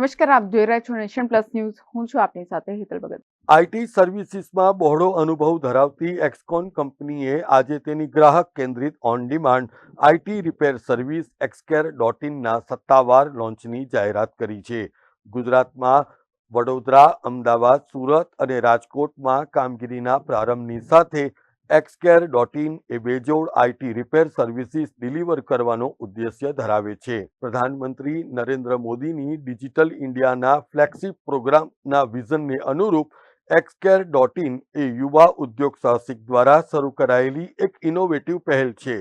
નમસ્કાર, આપ જોઈ રહ્યા છો નેશન પ્લસ ન્યૂઝ. હું છું આપની સાથે હેતલ ભગત. આઈટી સર્વિસીસમાં બહોળો અનુભવ ધરાવતી એક્સકોન કંપનીએ આજે તેની ગ્રાહક કેન્દ્રિત on demand IT repair service Xcare dot ઇનના સત્તાવાર લોન્ચની જાહેરાત કરી છે. ગુજરાતમાં વડોદરા, અમદાવાદ, સુરત અને રાજકોટમાં કામગીરીના પ્રારંભની સાથે એક્સકેર ડોટ ઇન એ બેજોડ આઈટી રિપેર સર્વિસીસ ડિલિવર કરવાનો ઉદ્દેશ્ય ધરાવે છે. પ્રધાનમંત્રી નરેન્દ્ર મોદીની ડિજિટલ ઇન્ડિયાના ફ્લેગશિપ પ્રોગ્રામના વિઝનને અનુરૂપ એક્સકેર ડોટ ઇન એ યુવા ઉદ્યોગ સાહસિક દ્વારા શરૂ કરાયેલી એક ઇનોવેટિવ પહેલ છે.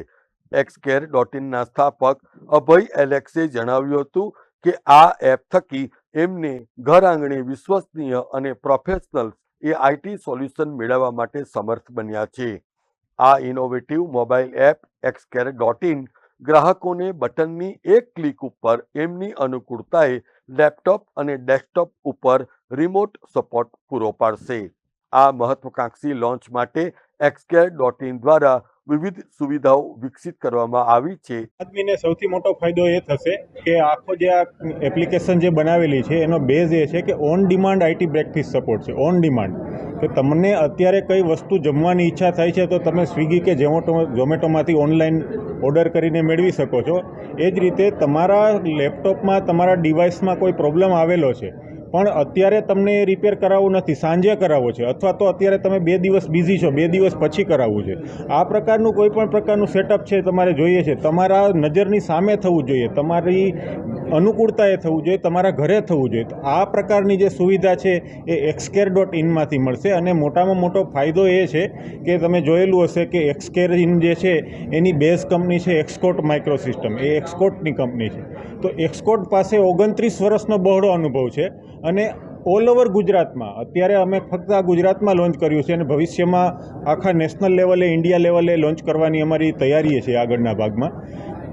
એક્સકેર ડોટ ઇનના સ્થાપક અભય એલેક્સે જણાવ્યું હતું કે આ એપ થકી એમને ઘર આંગણે વિશ્વસનીય અને પ્રોફેશનલ એ આઈટી સોલ્યુશન મેળવવા માટે સમર્થ બન્યા છે. આ innovative mobile app Xcare dot in ગ્રાહકોને બટનની એક ક્લિક ઉપર એમની અનુકૂળતાએ લેપટોપ અને ડેસ્કટોપ ઉપર રિમોટ સપોર્ટ પૂરો પાડશે. આ મહત્વકાંક્ષી લોન્ચ માટે એક્સકેર ડોટ ઇન દ્વારા વિવિધ સુવિધાઓ વિકસિત કરવામાં આવી છે. આદમીને સૌથી મોટો ફાયદો એ થશે કે આખો જે આ એપ્લિકેશન જે બનાવેલી છે, એનો બેઝ એ છે કે on demand IT break fix support છે ઓન ડિમાન્ડ કે તમને અત્યારે કઈ વસ્તુ જમવાની ઈચ્છા થાય છે, તો તમે સ્વિગી કે ઝોમેટો, ઝોમેટોમાંથી ઓનલાઈન ઓર્ડર કરીને મેળવી શકો છો. એ જ રીતે તમારા લેપટોપમાં, તમારા ડિવાઇસમાં કોઈ પ્રોબ્લેમ આવેલો છે પણ અત્યારે તમને રિપેર કરાવવું નથી, સાંજે કરાવવો છે, અથવા તો અત્યારે તમે બે દિવસ બિઝી છો, બે દિવસ પછી કરાવવું છે. આ પ્રકારનું કોઈ પણ પ્રકારનું સેટઅપ છે તમારે જોઈએ છે. તમારા નજરની સામે થવું જોઈએ, તમારી અનુકૂળતાએ થવું જોઈએ, તમારા ઘરે થવું જોઈએ. આ પ્રકારની જે સુવિધા છે એ એક્સકેર ડોટ ઇનમાંથી મળશે અને મોટામાં મોટો ફાયદો એ છે કે તમે જોયેલું હશે કે એક્સકેર ઇન જે છે એની બેઝ કંપની છે એક્સકોટ માઇક્રો સિસ્ટમ એ એક્સકોટની કંપની છે. તો એક્સકોટ પાસે ઓગણત્રીસ વર્ષનો બહોળો અનુભવ છે. અને ઓલ ઓવર ગુજરાતમાં, અત્યારે અમે ફક્ત આ ગુજરાતમાં લોન્ચ કર્યું છે અને ભવિષ્યમાં આખા નેશનલ લેવલે ઇન્ડિયા લેવલે લોન્ચ કરવાની અમારી તૈયારી છે આગળના ભાગમાં.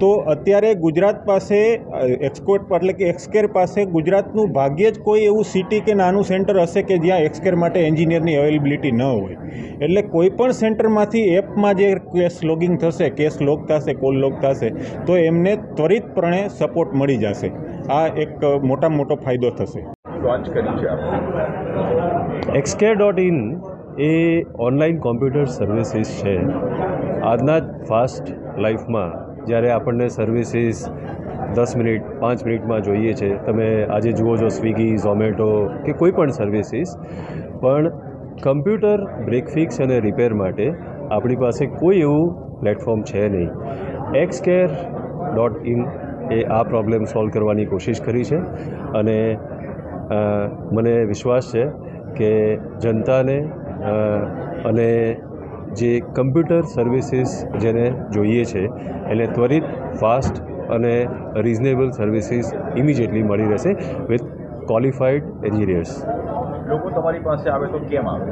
તો અત્યારે ગુજરાત પાસે એક્સકોટ એટલે કે એક્સકેર પાસે ગુજરાતનું ભાગ્યે જ કોઈ એવું સિટી કે નાનું સેન્ટર હશે કે જ્યાં એક્સકેર માટે એન્જિનિયરની અવેલેબિલિટી ન હોય. એટલે કોઈ પણ સેન્ટરમાંથી એપમાં જે કેસ લોગિંગ થશે, કેસ લોગ થશે કોલ લોગ થશે, તો એમને ત્વરિતપણે સપોર્ટ મળી જશે. આ એક મોટામાં મોટો ફાયદો થશે. લોન્ચ કર્યું છે આપણે. એક્સકેર ડોટ ઇન એ ઓનલાઈન કોમ્પ્યુટર સર્વિસીસ છે. આજના ફાસ્ટ લાઈફમાં જ્યારે આપણને સર્વિસીસ દસ મિનિટ, પાંચ મિનિટમાં જોઈએ છે, તમે આજે જુઓ છો સ્વિગી ઝોમેટો કે કોઈ પણ સર્વિસીસ પણ કમ્પ્યુટર બ્રેકફિક્સ અને રિપેર માટે આપણી પાસે કોઈ એવું પ્લેટફોર્મ છે નહીં. એક્સ કેર ડોટ ઇન એ આ પ્રોબ્લેમ સોલ્વ કરવાની કોશિશ કરી છે અને મને વિશ્વાસ છે કે જનતાને અને જે કમ્પ્યુટર સર્વિસીસ જેને જોઈએ છે એને ત્વરિત ફાસ્ટ અને રિઝનેબલ સર્વિસીસ ઇમિજિએટલી મળી રહેશે વિથ ક્વોલિફાઈડ એન્જિનિયર્સ. લોકો તમારી પાસે આવે તો કેમ આવે?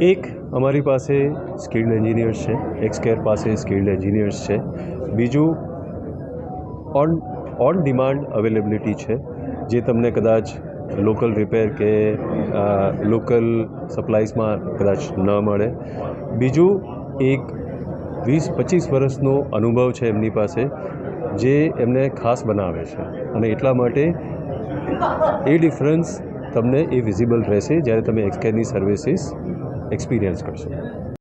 એક અમારી પાસે સ્કિલ્ડ એન્જિનિયર્સ છે એક્સકેર પાસે સ્કિલ્ડ એન્જિનિયર્સ છે. બીજું ઓન ઓન ડિમાન્ડ અવેલેબિલિટી છે. જે તમને કદાચ લોકલ રિપેર કે લોકલ સપ્લાઈઝમાં કદાચ ન મળે. બીજું એક વીસ પચીસ વર્ષનો અનુભવ છે એમની પાસે, જે એમને ખાસ બનાવે છે. અને એટલા માટે એ ડિફરન્સ તમને એ વિઝિબલ રહેશે જ્યારે તમે એક્સકેરની સર્વિસીસ એક્સપિરિયન્સ કરશો.